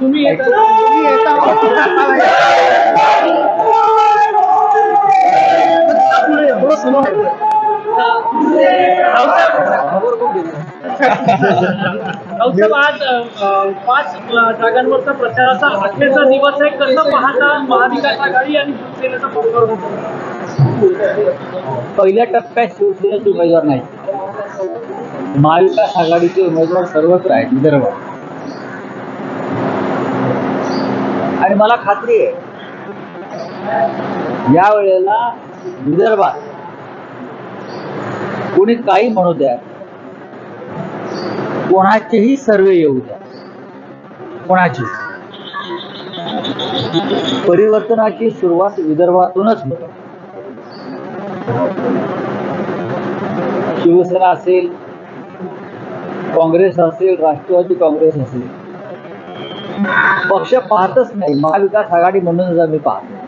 तुम्ही येता तुम्ही आज पाच जागांवरचा प्रचाराचा अखेरचा दिवस आहे. कसं पाहता महाविकास आघाडी आणि शिवसेनेचा पहिल्या टप्प्यात शिवसेनेचे उमेदवार नाही महाविकास आघाडीचे उमेदवार सर्वत्र आहेत विदर्भात आणि मला खात्री आहे या वेळेला विदर्भात कोणी काही म्हणू द्या कोणाचेही सर्वे येऊ द्या. कोणाची परिवर्तनाची सुरुवात विदर्भातूनच होते. शिवसेना असेल काँग्रेस असेल राष्ट्रवादी काँग्रेस असेल. पक्ष पाहतच नाही. महाविकास आघाडी म्हणूनच आम्ही पाहतो.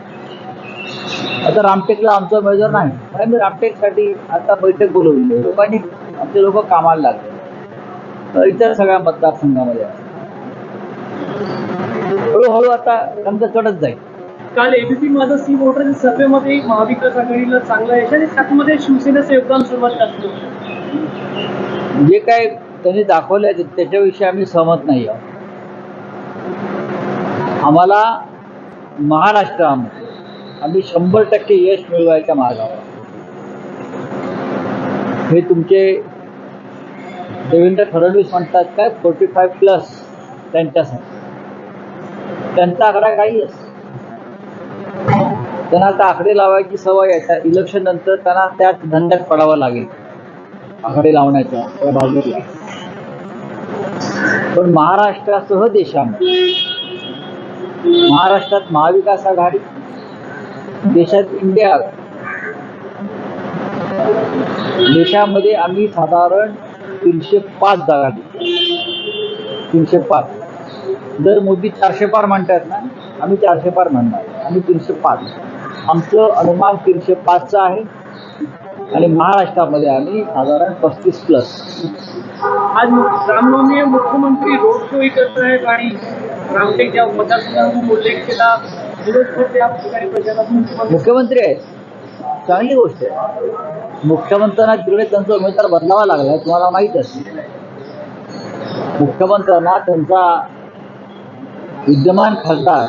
आता रामटेकला आमचा उमेदवार नाही. मी आम्ही रामटेकसाठी आता बैठक बोलवली. लोकांनी आमचे लोक कामाला लागले. इतर सगळ्या मतदारसंघामध्ये. हळूहळू आता रंग चढत जाईल. काल एबीपी माझा सी वोटर सर्वेमध्ये महाविकास आघाडीला चांगलं यश आणि त्यामध्ये शिवसेनेचं योगदान सर्वात जास्त होतं. जे काय त्यांनी दाखवले त्याच्याविषयी आम्ही सहमत नाही आहोत. आम्हाला महाराष्ट्रामध्ये आम्ही शंभर टक्के यश मिळवायच्या मार्गावर हे तुमचे देवेंद्र फडणवीस म्हणतात काय फोर्टी फाय प्लस त्यांच्यासाठी. त्यांचा आकडा काही असतो त्यांना आता आकडे लावायची सवय आहे. त्या इलेक्शन नंतर त्यांना त्या धंद्यात पडावं लागेल. आकडे लावण्याच्या त्या बाजूला. पण महाराष्ट्रासह देशामध्ये महाराष्ट्रात महाविकास आघाडी देशात इंडिया देशामध्ये आम्ही साधारण तीनशे पाच जागा तीनशे पाच. जर मोदी चारशे पार म्हणतात ना? आम्ही चारशे पार म्हणणार. आम्ही तीनशे पाच. आमचं अनुमान तीनशे पाचचं आहे. आणि महाराष्ट्रामध्ये आम्ही साधारण पस्तीस प्लस आज रामनवमी मुख्यमंत्री रोड शोही करत आहेत आणि मतदारसंघातून उल्लेख केला. मुख्यमंत्री. मुख्यमंत्री आहेत. चांगली गोष्ट आहे. मुख्यमंत्र्यांना तिकडे त्यांचा उमेदवार बदलावा लागला तुम्हाला माहीत असेल. मुख्यमंत्र्यांना त्यांचा विद्यमान खासदार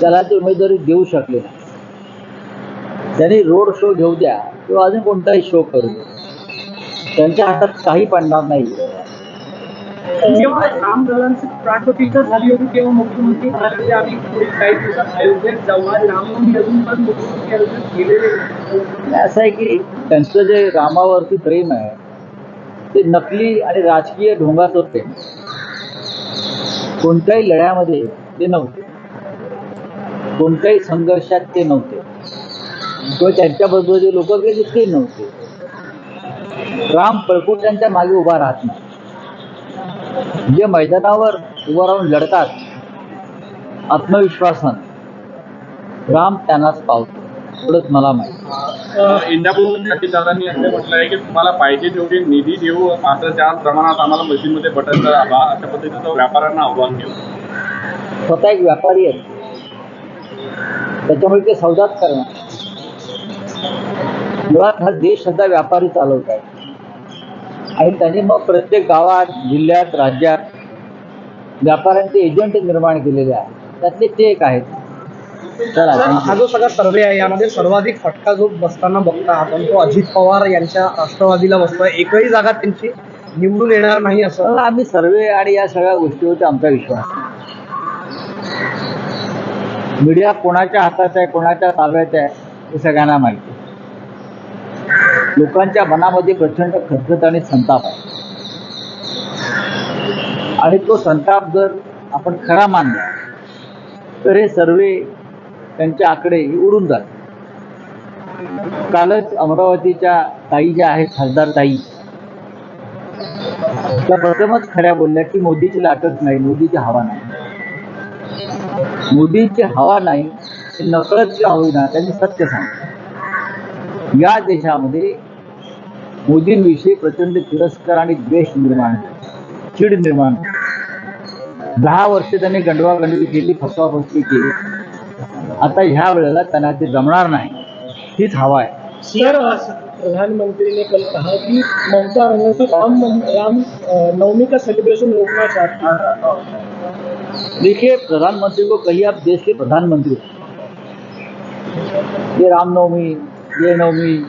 त्याला ती उमेदवारी देऊ शकले नाही. त्यांनी रोड शो घेऊ द्या किंवा अजून कोणताही शो करू द्या त्यांच्या हातात काही पडणार नाही. जेव्हा रामलल्लांची प्राणप्रतिष्ठा झाली होती तेव्हा मुख्यमंत्री म्हणाले आम्ही पुढील काही दिवसात अयोध्येत जाऊ आज रामनवमी अजून पण मुख्यमंत्री अयोध्येत गेलेले नाही. असं आहे की त्यांचं जे रामावरती प्रेम आहे ते नकली आणि राजकीय ढोंगाचं प्रेम कोणत्याही लढ्यामध्ये ते नव्हते. कोणत्याही संघर्षात ते नव्हते. किंवा त्यांच्याबरोबर जे लोक गेले ते नव्हते. राम पळपूट त्यांच्या मागे उभा राहत नाही. जे मैदानावर उभं राहून लढतात आत्मविश्वासानं राम त्यांनाच पावतो. एवढंच मला माहिती इंदापूर दादांनी असं म्हटलं आहे की तुम्हाला पाहिजे तेवढे निधी देऊ मात्र त्या प्रमाणात आम्हाला मशीनमध्ये बटन हवा अशा पद्धतीचं व्यापाऱ्यांना आव्हान देऊ. स्वतः एक व्यापारी आहेत त्याच्यामुळे ते सौदाच करणार. मुळात हा देश सध्या व्यापारी चालवत आहे आणि त्यांनी मग प्रत्येक गावात जिल्ह्यात राज्यात व्यापाऱ्यांचे एजंट निर्माण केलेले आहेत त्यातले ते एक आहेत हा. जो सगळा सर्वे आहे यामध्ये सर्वाधिक फटका जो बसताना बघता आपण तो अजित पवार यांच्या राष्ट्रवादीला बसतोय एकही जागा त्यांची निवडून येणार नाही असं आम्ही सर्वे आणि या सगळ्या गोष्टीवरती आमचा विश्वास. मीडिया कोणाच्या हातात आहे कोणाच्या ताब्यात आहे हे सगळ्यांना माहिती. लोकांच्या मनामध्ये प्रचंड खतखत आणि संताप आहे. आणि तो संताप जर आपण खरा मानला तर हे सर्वे त्यांचे आकडे उडून जातात. कालच अमरावतीच्या ताई ज्या आहेत खासदार ताई त्या प्रथमच खऱ्या बोलल्या की मोदीची लाटच नाही मोदीची हवा नाही. मोदीची हवा नाही नकळत का होईना त्यांनी सत्य सांगितलं. या देशामध्ये मोदींविषयी प्रचंड तिरस्कार आणि द्वेष निर्माण चिड निर्माण दहा वर्ष त्यांनी गंडवागंडवी केली फसवाफसवी केली. आता ह्या वेळेला त्यांना ते जमणार नाही. हीच हवा आहे. सर प्रधानमंत्री ने कल कहा कि ममता बनर्जी राम राम नवमी का सेलिब्रेशन रोकना चाहती है देखिए प्रधानमंत्री को कहिए आप देश के प्रधानमंत्री हो। ये रामनवमी ये नवमी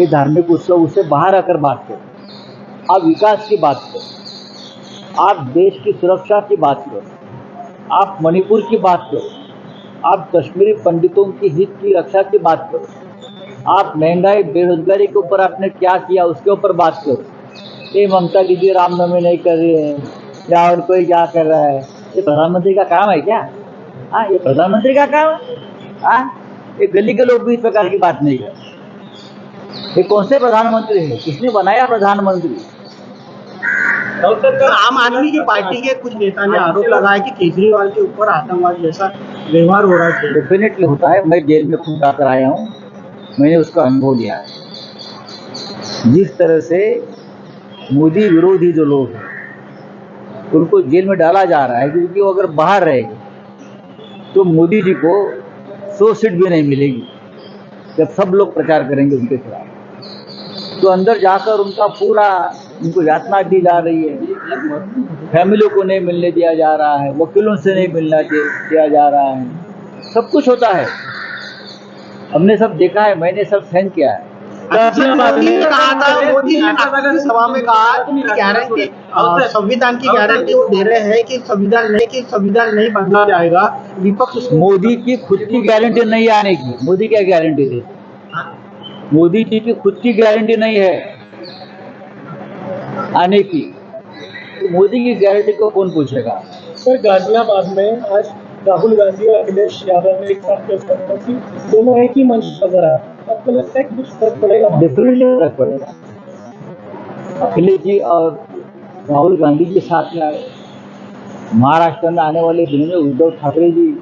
ये धार्मिक उत्सव उससे बाहर आकर बात करो। आप विकास की बात करो। आप देश की सुरक्षा की बात करो। आप मणिपुर की बात करो। आप कश्मीरी पंडितों की हित की रक्षा की बात करो। आप महँगाई, बेरोजगारी के ऊपर आपने क्या किया, उसके ऊपर बात करो। ये ममता दीदी रामनवमी नहीं कर रही है। या और कोई क्या कर रहा है? ये प्रधानमंत्री का काम है क्या? हाँ ये प्रधानमंत्री का काम है? ये गली के लोग भी इस प्रकार की बात नहीं करते। ये कौन से प्रधानमंत्री है? किसने बनाया प्रधानमंत्री? आम आदमी की पार्टी के कुछ नेता ने आरोप लगाया कि केजरीवाल के ऊपर आतंकवाद जैसा व्यवहार हो रहा है। डेफिनेटली होता है। मैं जेल में खुद आकर आया हूँ। मैंने उसका अनुभव लिया है। जिस तरह से मोदी विरोधी जो लोग हैं उनको जेल में डाला जा रहा है क्योंकि वो अगर बाहर रहेंगे तो मोदी जी को सौ सीट भी नहीं मिलेगी, जब सब लोग प्रचार करेंगे उनके खिलाफ। तो अंदर जाकर उनका पूरा, उनको यातना दी जा रही है। फैमिली को नहीं मिलने दिया जा रहा है, वकीलों से नहीं मिलना दिया जा रहा है। सब कुछ होता है। हमने सब देखा है, मैंने सब सहन किया है। मोदी ने कहा था मोदी ने सभा में कहा गारंटी संविधान की गारंटी वो दे रहे हैं कि संविधान नहीं कि संविधान नहीं बदला जाएगा। विपक्ष मोदी की खुद की गारंटी नहीं आने की। मोदी क्या गारंटी दे? मोदी जी की खुद की गारंटी नहीं है आने की। तो मोदी की गारंटी को कौन पूछेगा? सर गाजियाबाद में आज राहुल गांधी और अखिलेश यादव ने एक साथ प्रेस कॉन्फ्रेंस की। दोनों एक ही मंच नज़र आया फ़र्क पड़ेगा डेफिनेटली फ़र्क पड़ेगा अखिलेश जी, और राहुल गांधी जी साथ में आए। महाराष्ट्र में आने वाले दिनों में उद्धव ठाकरे जी,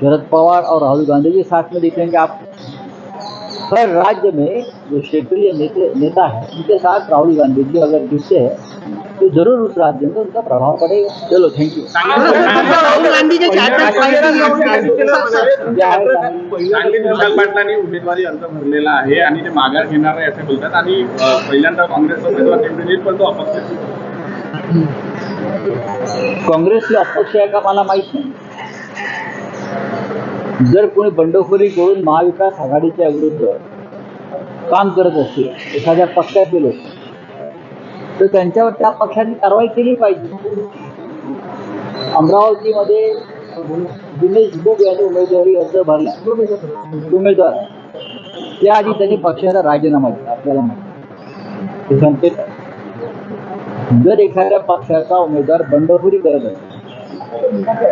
शरद पवार और राहुल गांधी जी साथ में देखेंगे आप। हर राज्य में जो क्षेत्रीय नेता है उनके साथ राहुल गांधी जी अगर दिखते हैं तो ज़रूर उस राज्य में उनका प्रभाव पड़ेगा। चलो थैंक यू राहुल गांधी जे विशाल पाटलांनी उमेदवारी अर्ज़ भरलेला आहे आणि ते माघार घेणार आहे असे बोलतात. आणि पहिल्यांदा काँग्रेस उमेदवार निवडून येईल पण तो अपक्ष आहे. काँग्रेसची अपक्ष आहे का मला माहीत नाही. जर कोणी बंडखोरी करून महाविकास आघाडीच्या विरुद्ध काम करत असतील एखाद्या पक्षातील तर त्यांच्यावर त्या पक्षाने कारवाई केली पाहिजे. अमरावतीमध्ये दिनेश बुग यांनी उमेदवारी अर्ज भरला. उमेदवार. त्याआधी त्यांनी पक्षाचा राजीनामा दिला आपल्याला माहिती जर एखाद्या पक्षाचा उमेदवार बंडखोरी करत असेल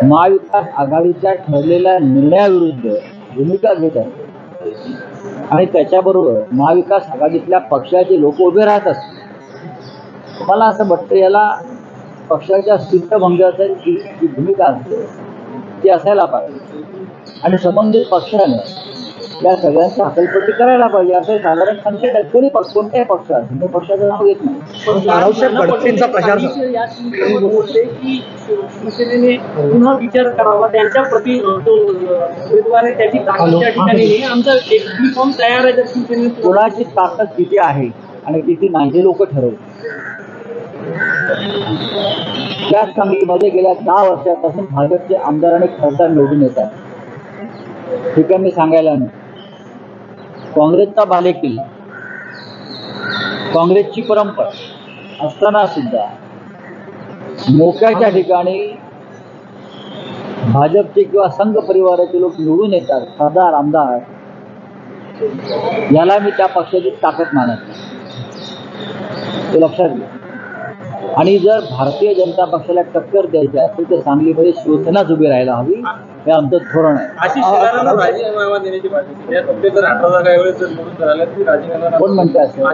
महाविकास आघाडीच्या ठरलेल्या निर्णयाविरुद्ध भूमिका घेत आहे आणि त्याच्याबरोबर महाविकास आघाडीतल्या पक्षाचे लोक उभे राहतात मला असं वाटतं याला पक्षाच्या सूत्रभंगाची जी जी भूमिका असते ती असायला पाहिजे. आणि संबंधित पक्षानं या सगळ्यांची हकलपट्टी करायला पाहिजे. असं साधारण संख्या कोणी पक्ष कोणत्याही पक्ष असेल मी पक्षाचं नाव घेत नाही. शिवसेनेने पुन्हा विचार करावा. त्यांच्या प्रति उमेदवार आहे. त्याची ताकद त्या ठिकाणी नाही. आमचा एक बी फॉर्म तयार आहे जर शिवसेनेने. कोणाची ताकद किती आहे आणि किती नाही हे लोक ठरवतात? त्या सांगलीमध्ये गेल्या दहा वर्षापासून भाजपचे आमदार आणि खासदार निवडून येतात. हे काय मी सांगायला नाही. काँग्रेसचा बालेकिल्ला काँग्रेसची परंपरा असताना सुद्धा मोक्याच्या ठिकाणी भाजपचे किंवा संघ परिवाराचे लोक निवडून येतात खासदार आमदार याला मी त्या पक्षाची ताकद मानत नाही. ते लक्षात घ्या आणि जर भारतीय जनता पक्षाला टक्कर द्यायची असेल तर सांगलीमध्ये शिवसेनाच उभी राहायला हवी हे आमचं धोरण आहे. कोण म्हणते असं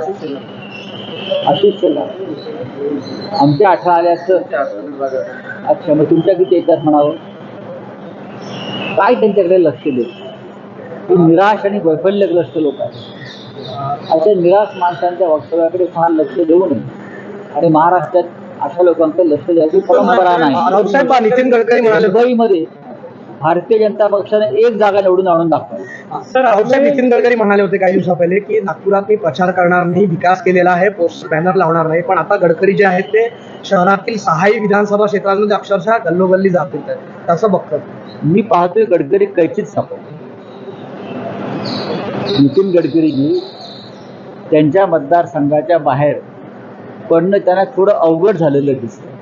आशिष शेलार. आमच्या अठरा आल्या असतं जागा अच्छा मग तुमच्या किती येतात म्हणावं? काय त्यांच्याकडे लक्ष देत ही निराश आणि वैफल्यग्रस्त लोक आहेत. अशा निराश माणसांच्या वक्तव्याकडे फार लक्ष देऊ नये. आणि महाराष्ट्रात अशा लोकांकडे लक्ष द्यायची परंपरा नाही. नितीन गडकरी परभणीमध्ये भारतीय जनता पक्षाने एक जागा निवडून आणून दाखवली. सर रावसाहेब नितीन गडकरी म्हणाले होते काही दिवसा पहिले की नागपुरात मी प्रचार करणार नाही विकास केलेला आहे पोस्ट बॅनर लावणार नाही पण आता गडकरी जे आहेत ते शहरातील सहाही विधानसभा क्षेत्रांमध्ये अक्षरशः गल्लोगल्ली जातील. तसं बघतात मी पाहतोय गडकरी कैचीत सापड नितीन गडकरीजी त्यांच्या मतदारसंघाच्या बाहेर पडणं त्यांना थोडं अवघड झालेलं दिसतं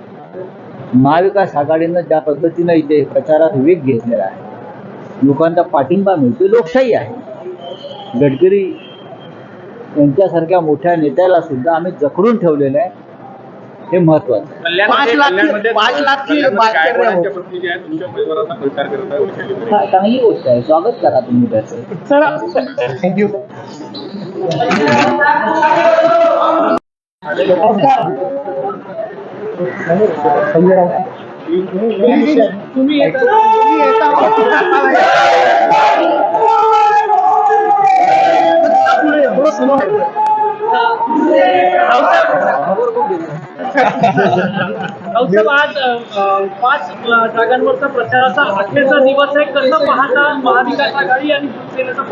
महाविकास आघाडीनं ज्या पद्धतीनं इथे प्रचारात वेग घेतलेला आहे लोकांचा पाठिंबा मिळतो लोकशाही आहे. गडकरी यांच्यासारख्या मोठ्या नेत्याला सुद्धा आम्ही जखडून ठेवलेलं आहे. हे महत्वाचं पाच लाख- पाच हो. हा, चांगली गोष्ट आहे. स्वागत करा तुम्ही त्याचं. थँक्यू संजय राऊत तुम्ही आज पाच जागांवरचा प्रचाराचा अखेरचा दिवस आहे. कसं पाहता महाविकास आघाडी आणि शिवसेनेचा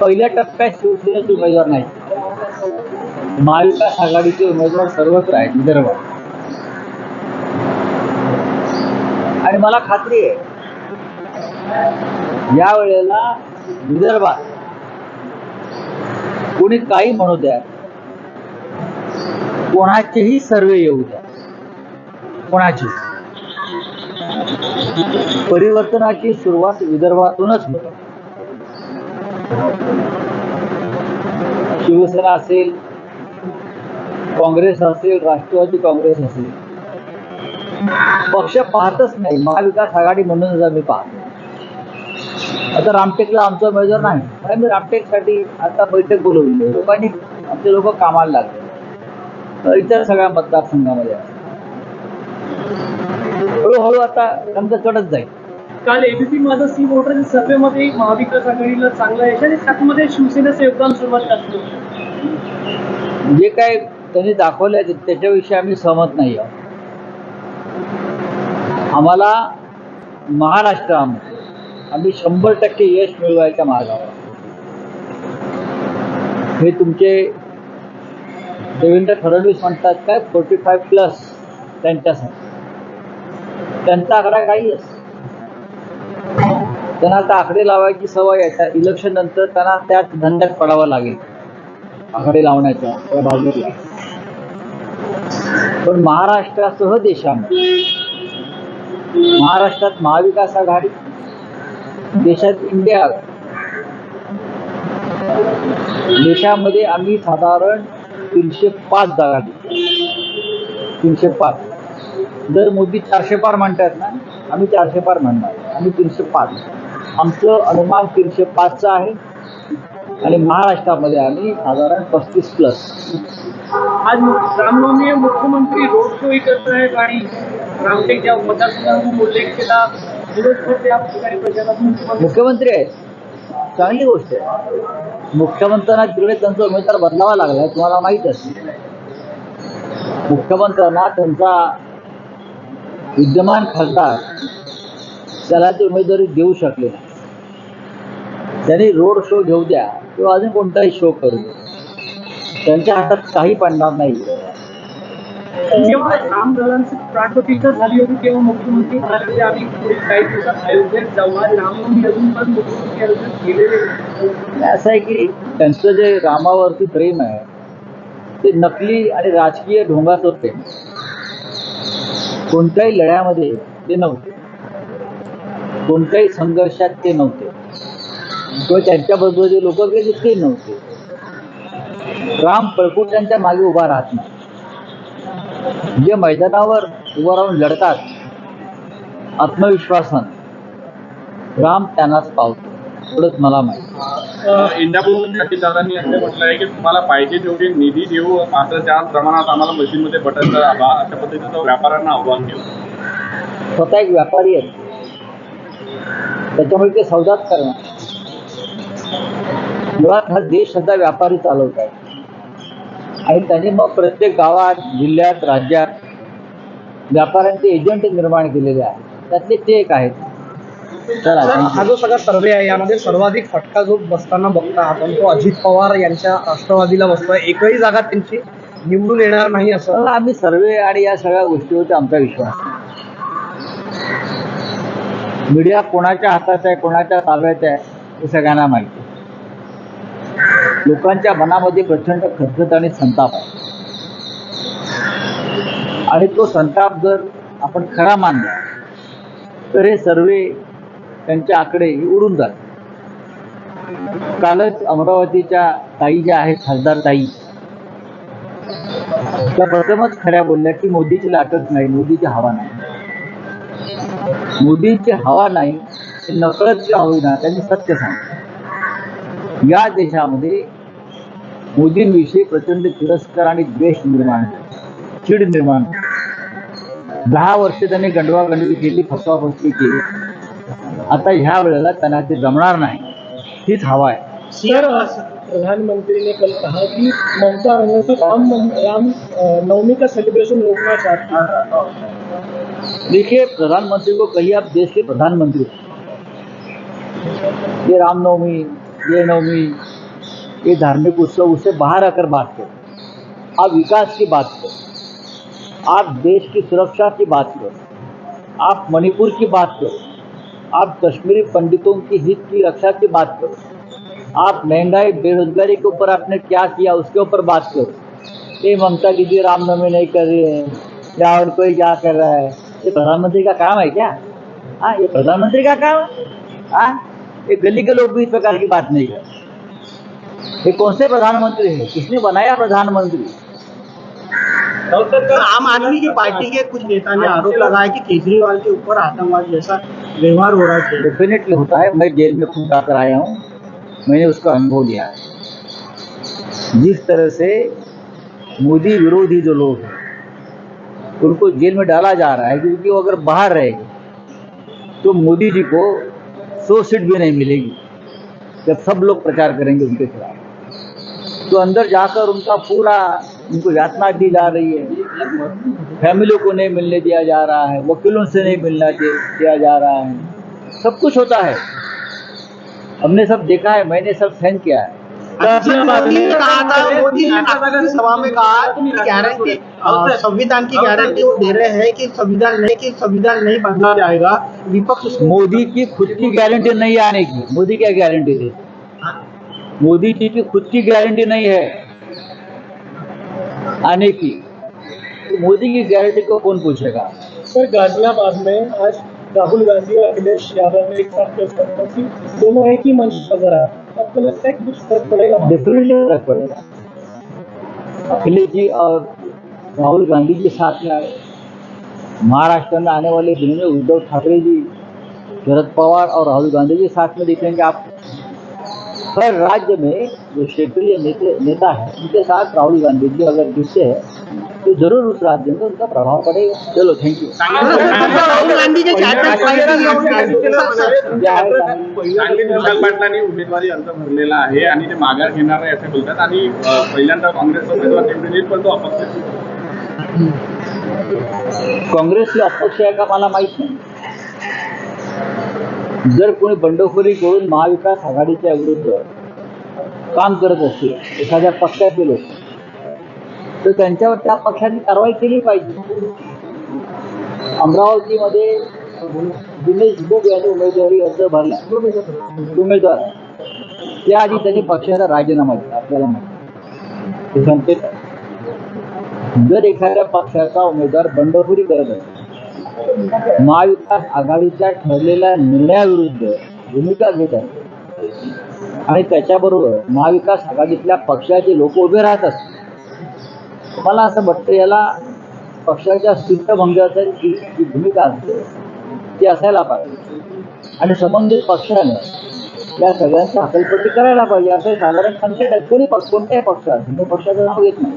पहिल्या टप्प्यात शिवसेनेचे उमेदवार नाही महाविकास आघाडीचे उमेदवार सर्वत्र आहेत विदर्भात आणि मला खात्री आहे या वेळेला विदर्भात कोणी काही म्हणू द्या कोणाचेही सर्वे येऊ द्या. कोणाची? परिवर्तनाची सुरुवात विदर्भातूनच होते. शिवसेना असेल काँग्रेस असेल राष्ट्रवादी काँग्रेस असेल. पक्ष पाहतच नाही. महाविकास आघाडी म्हणून मी पाहतो. आता रामटेकला आमचा उमेदवार नाही. आम्ही रामटेकसाठी आता बैठक बोलवली. लोकांनी आमचे लोक कामाला लागले. तर इतर सगळ्या मतदारसंघामध्ये हळूहळू आता त्यांचं चढत जाईल. काल एबीपी माझा सी वोटर सर्वेमध्ये महाविकास आघाडीला चांगलं यश आणि त्यामध्ये शिवसेनेचं योगदान सर्वात जास्त. जे काय त्यांनी दाखवले त्याच्याविषयी आम्ही सहमत नाही आहोत. आम्हाला महाराष्ट्रामध्ये आम्ही शंभर टक्के यश मिळवायच्या मार्गावर हे तुमचे देवेंद्र फडणवीस म्हणतात काय? फोर्टी फाईव्ह प्लस त्यांच्यासाठी. त्यांचा आकडा काही त्यांना आता आकडे लावायची सवय आहे. इलेक्शन नंतर त्यांना त्या धंद्यात पडावं लागेल. आकडे लावण्याच्या त्या बाजूला. पण महाराष्ट्रासह देशामध्ये. महाराष्ट्रात महाविकास आघाडी देशात इंडिया. देशामध्ये आम्ही साधारण तीनशे पाच जागा तीनशे पाच. जर मोदी चारशे पार म्हणतात ना आम्ही चारशे पार म्हणणार. आम्ही तीनशे पाच. आमचं अनुमान तीनशे पाचचं आहे. आणि महाराष्ट्रामध्ये आम्ही साधारण पस्तीस प्लस आज रामनवमी मुख्यमंत्री रोड शोही करत आहेत आणि रामटेकच्या मतदारसंघातून उल्लेख केला. मुख्यमंत्री. मुख्यमंत्री आहेत. चांगली गोष्ट आहे. मुख्यमंत्र्यांना तिकडे त्यांचा उमेदवार बदलावा लागलाय तुम्हाला माहीत असेल. मुख्यमंत्र्यांना त्यांचा विद्यमान खासदार त्याला ते उमेदवारी देऊ शकले नाही. त्यांनी रोड शो घेऊ द्या. किंवा अजून कोणताही शो करू. त्यांच्या हातात काही पडणार नाही. जेव्हा रामललांची प्राणप्रतिष्ठा झाली होती तेव्हा मुख्यमंत्री म्हणाले होते, आम्ही पुढील काही दिवसात अयोध्येत जाऊ आज रामनवमी अजून पण मुख्यमंत्री अयोध्येत गेलेले नाही. असं आहे की त्यांचं जे रामावरती प्रेम आहे ते नकली आणि राजकीय ढोंगाचं प्रेम कोणत्याही लढ्यामध्ये ते नव्हते. कोणत्याही संघर्षात ते नव्हते. किंवा त्यांच्याबरोबर जे लोक गेले ते नव्हते. राम पळकुट्यांच्या मागे उभा राहत नाही. जे मैदानावर उभं राहून लढतात आत्मविश्वासानं राम त्यांनाच पावतो. एवढंच मला माहिती. इंदापूरहून दादांनी असं म्हटलं आहे की तुम्हाला पाहिजे तेवढे निधी देऊ मात्र त्या प्रमाणात आम्हाला मशीनमध्ये बटन अशा पद्धतीचं व्यापाऱ्यांना आव्हान केलं. स्वतः एक व्यापारी आहेत. त्याच्यामुळे ते सौदाच करणार. मुळात हा देश सध्या व्यापारी चालवत आहे आणि त्यांनी मग प्रत्येक गावात जिल्ह्यात राज्यात व्यापाऱ्यांचे एजंट निर्माण केलेले आहेत त्यातले ते एक आहेत हा. जो सगळा सर्वे आहे यामध्ये सर्वाधिक फटका जो बसताना बघता आपण तो अजित पवार यांच्या राष्ट्रवादीला बसतोय एकही जागा त्यांची निवडून येणार नाही असं आम्ही सर्वे आणि या सगळ्या गोष्टीवरती आमचा विश्वास. मीडिया कोणाच्या हातात आहे कोणाच्या ताब्यात आहे हे सगळ्यांना माहिती. लोकांच्या मनामध्ये प्रचंड खतखत आणि संताप आहे. आणि तो संताप जर आपण खरा मानला तर हे सर्वे त्यांचे आकडे उडून जातात. कालच अमरावतीच्या ताई ज्या आहेत खासदार ताई त्या प्रथमच खऱ्या बोलल्या की मोदीची लाटच नाही मोदीची हवा नाही. मोदीची हवा नाही नकळत का होईना त्यांनी सत्य सांगितलं. या देशामध्ये मोदींविषयी प्रचंड तिरस्कार आणि द्वेष निर्माण. चीड निर्माण. दहा वर्ष त्यांनी गंडवागंडवी केली फसवाफसवी केली आता ह्या वेळेला त्यांना ते जमणार नाही हीच हवा आहे सर प्रधानमंत्री ने कल कहा कि ममता बनर्जी राम राम नवमी का सेलिब्रेशन रोकना चाहती है देखिए प्रधानमंत्री को कहिए आप देश के प्रधानमंत्री ये रामनवमी ये नवमी ये धार्मिक उत्सव उससे बाहर आकर बात करो। आप विकास की बात करो। आप देश की सुरक्षा की बात करो। आप मणिपुर की बात करो। आप कश्मीरी पंडितों की हित की रक्षा की बात करो। आप महँगाई, बेरोजगारी के ऊपर आपने क्या किया, उसके ऊपर बात करो। ये ममता दीदी रामनवमी नहीं कर रही है, या और कोई क्या कर रहा है। ये प्रधानमंत्री का काम है क्या? हाँ ये प्रधानमंत्री का काम है। हाँ? ये गली के लोग भी इस प्रकार की बात नहीं करते। ये कौन से प्रधानमंत्री है? किसने बनाया प्रधानमंत्री? तो आम आदमी की पार्टी के कुछ नेता ने आरोप लगाया कि केजरीवाल के ऊपर आतंकवाद जैसा व्यवहार हो रहा है। डेफिनेटली होता है। मैं जेल में खुद जाकर आया हूँ। मैंने उसका अनुभव लिया है। जिस तरह से मोदी विरोधी जो लोग हैं उनको जेल में डाला जा रहा है क्योंकि वो अगर बाहर रहेंगे तो मोदी जी को सौ सीट भी नहीं मिलेगी। जब सब लोग प्रचार करेंगे उनके खिलाफ। तो अंदर जाकर उनका पूरा, उनको यातना दी जा रही है। फैमिली को नहीं मिलने दिया जा रहा है, वकीलों से नहीं मिलना दिया जा रहा है। सब कुछ होता है। हमने सब देखा है, मैंने सब सहन किया है। मोदी ने कहा था मोदी ने सभा में कहा गारंटी संविधान की गारंटी वो दे रहे हैं कि संविधान नहीं कि संविधान नहीं बदला जाएगा। विपक्ष मोदी की खुद की गारंटी नहीं आने की। मोदी क्या गारंटी दे? मोदी जी की खुद की गारंटी नहीं है आने की। मोदी की गारंटी को कौन पूछेगा? सर गाजियाबाद में आज राहुल गांधी और अखिलेश यादव ने एक साथ प्रेस कॉन्फ्रेंस की दोनों एक ही मंच नज़र आए डेफिनेटली फर्क पड़ेगा अखिलेश जी और राहुल गांधी जी साथ में आए महाराष्ट्र में आने वाले दिनों में उद्धव ठाकरे जी शरद पवार और राहुल गांधी जी साथ में दिखेंगे आप। हर राज्य में जो क्षेत्रीय नेते नेता है उनके साथ राहुल गांधी जी अगर जुड़ते हैं तो जरूर उस राज्य में उनका प्रभाव पड़ेगा चलो थैंक यू राहुल गांधी पाटलांनी उमेदवारी अर्ज भरलेला आहे आणि ते माघार घेणार आहे असे बोलतात आणि पहिल्यांदा काँग्रेसचा उमेदवार निवडून येईल पण तो अपक्ष काँग्रेसचे अपक्ष आहे का मला माहीत नाही जर कोणी बंडखोरी करून महाविकास आघाडीच्या विरुद्ध काम करत असतील एखाद्या पक्षातील लोक तर त्यांच्यावर त्या पक्षाने कारवाई केली पाहिजे. अमरावतीमध्ये दिनेश बुग यांनी उमेदवारी अर्ज भरला. उमेदवार. त्याआधी त्यांनी पक्षाचा राजीनामा दिला आपल्याला माहिती ते संकेत जर एखाद्या पक्षाचा उमेदवार बंडखोरी करत असेल महाविकास आघाडीच्या ठरलेल्या निर्णयाविरुद्ध भूमिका घेत आहे आणि त्याच्याबरोबर महाविकास आघाडीतल्या पक्षाचे लोक उभे राहत असतात. मला असं वाटतं याला पक्षाच्या शिस्तभंगाची जी जी भूमिका असते ती असायला पाहिजे. आणि संबंधित पक्षाने या सगळ्यांची अकलपट्टी करायला पाहिजे. असं साधारण संशय कोणी पक्ष कोणत्याही पक्षात. हिंदू पक्षाचं नाव येत नाही.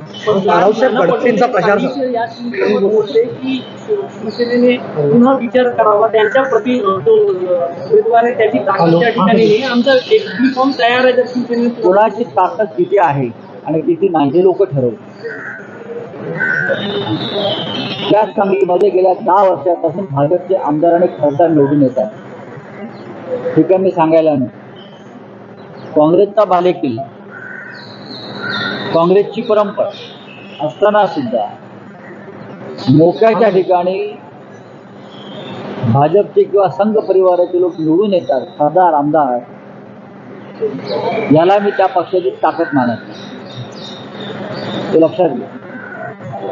शिवसेनेने पुन्हा विचार करावा. त्यांच्या प्रति तो उमेदवार आहे त्याची ताकद त्या ठिकाणी नाही. आमचा एक फॉर्म तयार आहे जर शिवसेनेने कोणाची ताकद किती आहे आणि किती नाही हे लोक ठरवतात त्याच समितीमध्ये गेल्या दहा वर्षापासून भाजपचे आमदार आणि खासदार निवडून येतात. हे मी सांगायला नाही. काँग्रेसचा बालेकिल्ला काँग्रेसची परंपरा असताना सुद्धा मोक्याच्या ठिकाणी भाजपचे किंवा संघ परिवाराचे लोक निवडून येतात खासदार आमदार याला मी त्या पक्षाची ताकद मानत नाही. ते लक्षात घ्या.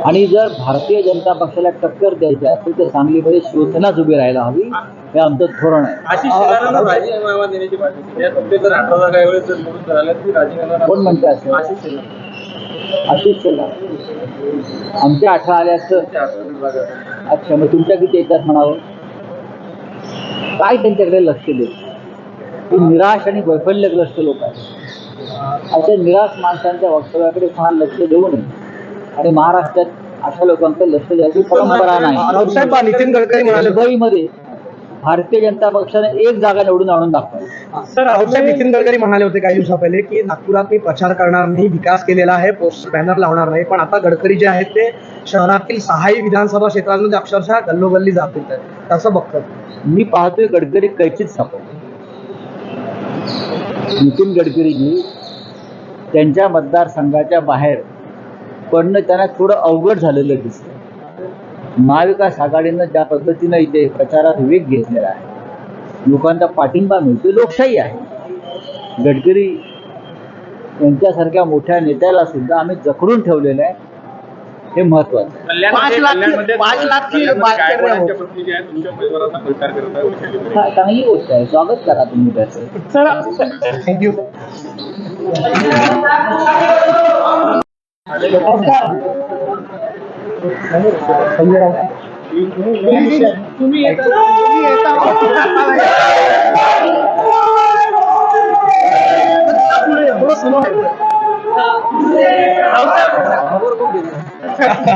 आणि जर भारतीय जनता पक्षाला टक्कर द्यायची असेल तर सांगलीमध्ये शिवसेनाच उभी राहायला हवी. हे आमचं धोरण आहे. कोण म्हणते असं? आशिष शेलार आमच्या अठरा आल्या असतं त्या अठरा जागा अच्छा मग तुमच्या किती येतात म्हणावं? काय त्यांच्याकडे लक्ष देत? ते निराश आणि वैफल्यग्रस्त लोक आहेत. अशा निराश माणसांच्या वक्तव्याकडे फार लक्ष देऊ नये. आणि महाराष्ट्रात अशा लोकांकडे लक्ष द्यायची परंपरा नाही. नितीन गडकरी म्हणाले. मुंबईमध्ये भारतीय जनता पक्षाने एक जागा निवडून आणून दाखवली. सर रावसाहेब नितीन गडकरी म्हणाले होते काही दिवसा पहिले की नागपुरात मी प्रचार करणार नाही विकास केलेला आहे पोस्ट बॅनर लावणार नाही पण आता गडकरी जे आहेत ते शहरातील सहाही विधानसभा क्षेत्रांमध्ये अक्षरशः गल्लोगल्ली जातील. तसं बघतात मी पाहतोय गडकरी कैचीत सापडले. नितीन गडकरीजी त्यांच्या मतदारसंघाच्या बाहेर पडणं त्यांना थोडं अवघड झालेलं दिसतं. महाविकास आघाडीनं ज्या पद्धतीनं इथे प्रचारात वेग घेतलेला आहे लोकांचा पाठिंबा मिळतो लोकशाही आहे. गडकरी यांच्यासारख्या मोठ्या नेत्याला सुद्धा आम्ही जखडून ठेवलेलं आहे. हे महत्वाचं पाच लाख चांगली गोष्ट आहे. स्वागत करा तुम्ही त्याचं. थँक्यू तुम्ही येता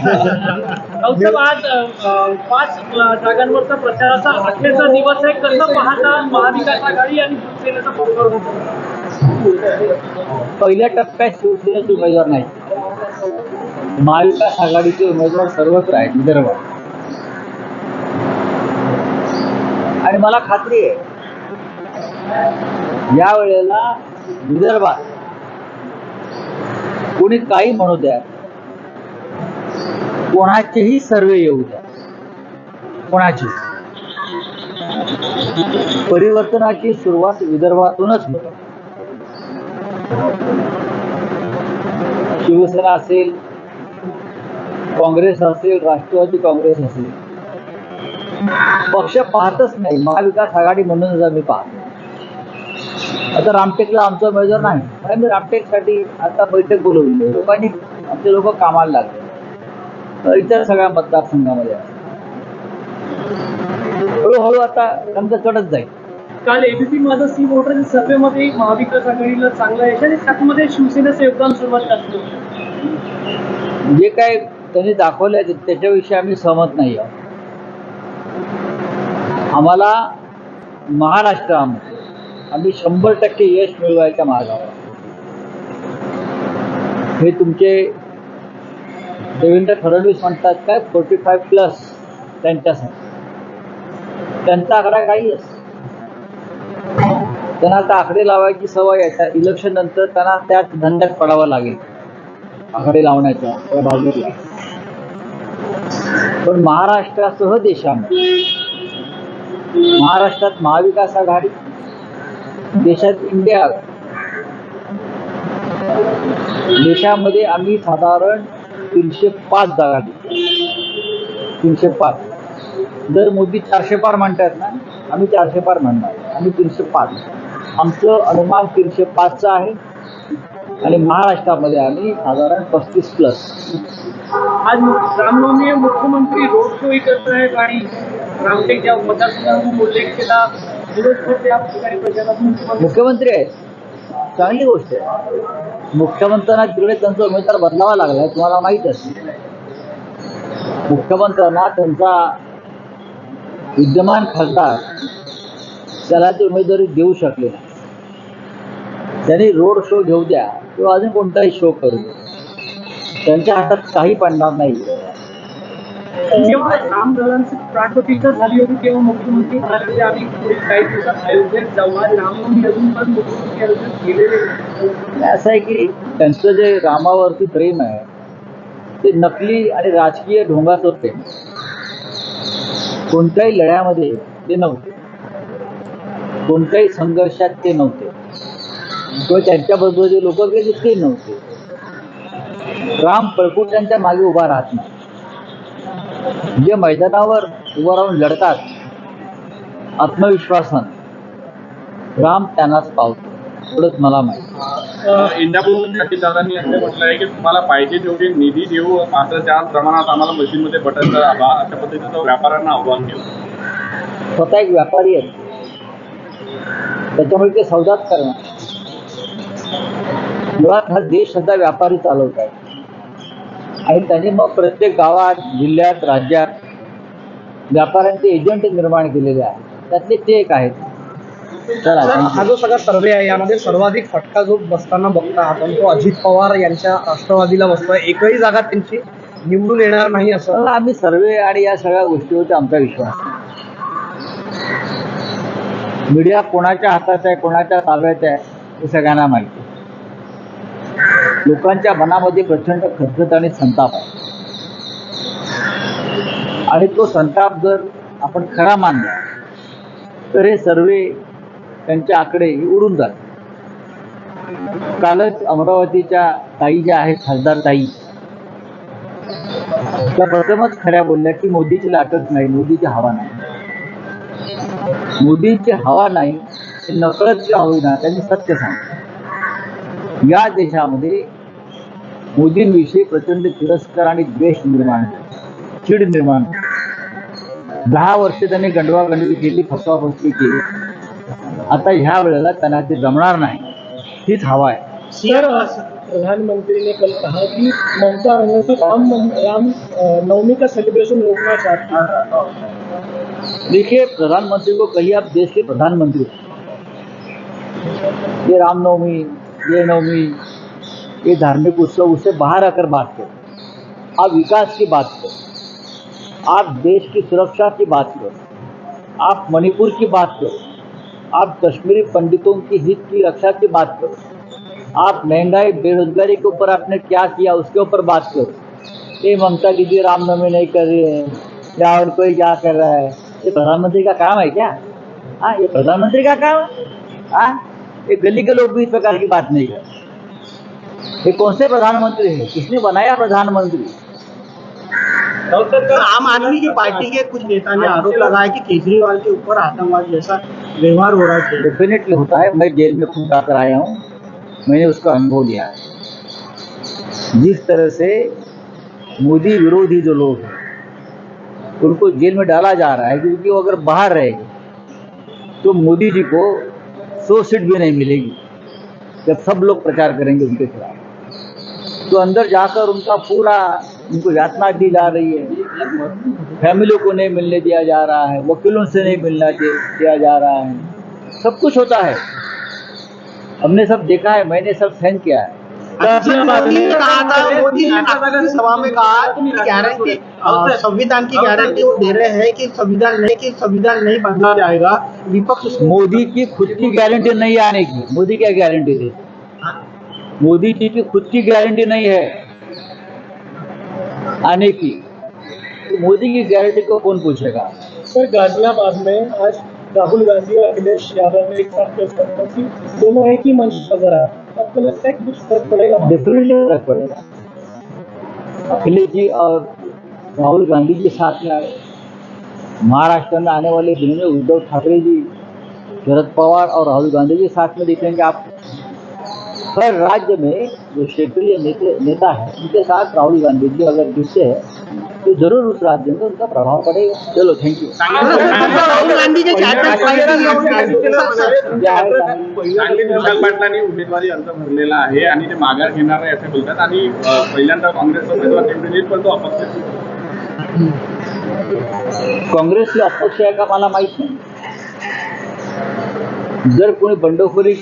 रावसाहेब आज पाच जागांवरचा प्रचाराचा अखेरचा दिवस आहे. कसं पाहता महाविकास आघाडी आणि शिवसेनेचा पहिल्या टप्प्यात शिवसेनेचे उमेदवार नाही महाविकास आघाडीचे उमेदवार सर्वत्र आहेत विदर्भात आणि मला खात्री आहे या वेळेला विदर्भात कोणी काही म्हणू द्या कोणाचेही सर्वे येऊ द्या. कोणाची? परिवर्तनाची सुरुवात विदर्भातूनच होते. शिवसेना असेल काँग्रेस असेल राष्ट्रवादी काँग्रेस असेल. पक्ष पाहतच नाही. महाविकास आघाडी म्हणूनच आम्ही पाहतो. आता रामटेकला आमचा उमेदवार नाही. आम्ही रामटेकसाठी आता बैठक बोलवली. लोकांनी आमचे लोक कामाला लागले. तर इतर सगळ्या मतदारसंघामध्ये. हळूहळू आता रंग चढत जाईल. काल एबीपी माझा सी वोटर सर्वेमध्ये महाविकास आघाडीला चांगला यश आणि त्यामध्ये शिवसेनेचं योगदान सर्वात जास्त. जे काय त्यांनी दाखवले त्याच्याविषयी आम्ही सहमत नाही आहोत आम्हाला महाराष्ट्रामध्ये आम्ही शंभर टक्के यश मिळवायच्या मार्गावर. हे तुमचे देवेंद्र फडणवीस म्हणतात काय? फोर्टी फाय प्लस त्यांच्यासाठी. त्यांचा आकडा काही त्यांना आता आकडे लावायची सवय आहे. इलेक्शन नंतर त्यांना त्या धंद्यात पडावं लागेल. आकडे लावण्याच्या त्या बाजूला पण महाराष्ट्रासह देशामध्ये. महाराष्ट्रात महाविकास आघाडी देशात इंडिया. देशामध्ये आम्ही साधारण तीनशे पाच जागा तीनशे पाच. जर मोदी चारशे पार म्हणतात ना आम्ही चारशे पार म्हणणार. आम्ही तीनशे पाच. आमचं अनुमान तीनशे पाचचं आहे. आणि महाराष्ट्रामध्ये आम्ही साधारण पस्तीस प्लस आज रामनवमी मुख्यमंत्री रोड शोही करत आहेत आणि रामटेक ज्या मतदारसंघातून उल्लेख केला. दिवसभर त्या ठिकाणी प्रचारात मुख्यमंत्री मुख्यमंत्री आहेत. चांगली गोष्ट आहे. मुख्यमंत्र्यांना तिकडे त्यांचा उमेदवार बदलावा लागलाय तुम्हाला माहीत असेल. मुख्यमंत्र्यांना त्यांचा विद्यमान खासदार त्याला ती उमेदवारी देऊ शकले नाही. त्यांनी रोड शो घेऊ द्या किंवा अजून कोणताही शो करू द्या. त्यांच्या हातात काही पडणार नाही. जेव्हा रामलल्लांची प्राणप्रतिष्ठा झाली होती तेव्हा मुख्यमंत्री म्हणाले आम्ही पुढील काही दिवसात अयोध्येत जाऊ आज रामनवमी अजून पण मुख्यमंत्री अयोध्येत गेलेले नाही. असं आहे की त्यांचं जे रामावरती प्रेम आहे ते नकली आणि राजकीय ढोंगाचं प्रेम कोणत्याही लढ्यामध्ये ते नव्हते. कोणत्याही संघर्षात ते नव्हते. किंवा त्यांच्याबरोबर जे लोक गेले ते नव्हते. राम पळकून त्यांच्या मागे उभा राहत नाही. जे मैदानावर उभं राहून लढतात आत्मविश्वासानं राम त्यांनाच पावतो. एवढंच मला माहिती इंदापूर दादांनी असं म्हटलं आहे की तुम्हाला पाहिजे तेवढे निधी देऊ मात्र त्या प्रमाणात आम्हाला मशीनमध्ये बटन दाबा अशा पद्धतीचं व्यापाऱ्यांना आव्हान केलं स्वतः एक व्यापारी आहेत. त्याच्यामुळे ते सौदाच करणार. मुळात हा देश सध्या व्यापारी चालवत आहे. आणि त्यांनी मग प्रत्येक गावात जिल्ह्यात राज्यात व्यापाऱ्यांचे एजंट निर्माण केलेले आहेत त्यातले ते एक आहेत हा. जो सगळा सर्वे आहे यामध्ये सर्वाधिक फटका जो बसताना बघता आपण तो अजित पवार यांच्या राष्ट्रवादीला बसतोय एकही जागा त्यांची निवडून येणार नाही असं आम्ही सर्वे आणि या सगळ्या गोष्टीवरती आमचा विश्वास. मीडिया कोणाच्या हातात आहे कोणाच्या ताब्यात आहे हे सगळ्यांना माहिती. लोकांच्या मनामध्ये प्रचंड खतखत आणि संताप आहे. आणि तो संताप जर आपण खरा मानला तर हे सर्वे त्यांचे आकडे उडून जातात. कालच अमरावतीच्या ताई ज्या आहेत खासदार ताई त्या प्रथमच खऱ्या बोलल्या की मोदीची लाटच नाही मोदीची हवा नाही. मोदीची हवा नाही नकळत का होईना त्यांनी सत्य सांगितलं. या देशामध्ये मोदींविषयी प्रचंड तिरस्कार आणि द्वेष निर्माण. चीड निर्माण. दहा वर्ष त्यांनी गंडवागंडवी केली फसवाफसवी केली आता ह्या वेळेला त्यांना ते जमणार नाही हीच हवा आहे सर प्रधानमंत्री ने कल कहा कि ममता बनर्जी राम राम नवमी का सेलिब्रेशन रोकना चाहती है देखिए प्रधानमंत्री को कहिए आप देश के प्रधानमंत्री हो। ये रामनवमी ये नवमी ये धार्मिक उत्सव उससे बाहर आकर बात करो। आप विकास की बात करो। आप देश की सुरक्षा की बात करो। आप मणिपुर की बात करो। आप कश्मीरी पंडितों की हित की रक्षा की बात करो। आप महँगाई, बेरोजगारी के ऊपर आपने क्या किया, उसके ऊपर बात करो। ये ममता दीदी रामनवमी नहीं कर रही है। या और कोई क्या कर रहा है? ये प्रधानमंत्री का काम है क्या? हाँ ये प्रधानमंत्री का काम है। हाँ ये गली के लोग भी इस प्रकार की बात नहीं करते। ये कौन से प्रधानमंत्री है? किसने बनाया प्रधानमंत्री? आम आदमी की पार्टी के कुछ नेता ने आरोप लगाया कि केजरीवाल के ऊपर आतंकवाद जैसा व्यवहार हो रहा है। डेफिनेटली होता है। मैं जेल में खुद आकर आया हूँ। मैंने उसका अनुभव लिया है। जिस तरह से मोदी विरोधी जो लोग हैं उनको जेल में डाला जा रहा है क्योंकि वो अगर बाहर रहेंगे तो मोदी जी को सौ सीट भी नहीं मिलेगी। जब सब लोग प्रचार करेंगे उनके खिलाफ। तो अंदर जाकर उनका पूरा उनको यातना दी जा रही है। फैमिली को नहीं मिलने दिया जा रहा है वकीलों से नहीं मिलना दिया जा रहा है। सब कुछ होता है। हमने सब देखा है मैंने सब सहन किया है। कहा था मोदी ने नागपुर सभा में कहा गारंटी संविधान की गारंटी वो दे रहे हैं कि संविधान नहीं कि संविधान नहीं बदला जाएगा विपक्ष मोदी की खुद की गारंटी नहीं आने की। मोदी क्या गारंटी दे मोदी जी की खुद की गारंटी नहीं है आने की। तो मोदी की गारंटी को कौन पूछेगा? सर गाजियाबाद में आज राहुल गांधी और अखिलेश यादव ने एक साथ दोनों एक ही मंच पर नज़र आया आपको लगता है कुछ फ़र्क पड़ेगा? डेफिनेटली फ़र्क पड़ेगा। अखिलेश जी और राहुल गांधी जी साथ में आए। महाराष्ट्र में आने वाले दिनों में उद्धव ठाकरे जी शरद पवार और राहुल गांधी जी साथ में दिखेंगे आप। हर राज्य में जो क्षेत्रीय नेते नेता है उनके साथ राहुल गांधी जी अगर जुड़ते हैं तो जरूर उस राज्य में उनका प्रभाव पड़ेगा चलो थैंक यू राहुल गांधी जे पाटलांनी उमेदवारी अर्ज भरलेला आहे आणि ते माघार घेणार आहे असे बोलतात आणि पहिल्यांदा काँग्रेसचा उमेदवार निवडून येईल पण तो अपक्ष काँग्रेसची अपक्ष आहे का मला माहीत नाही जर कोणी बंडखोरी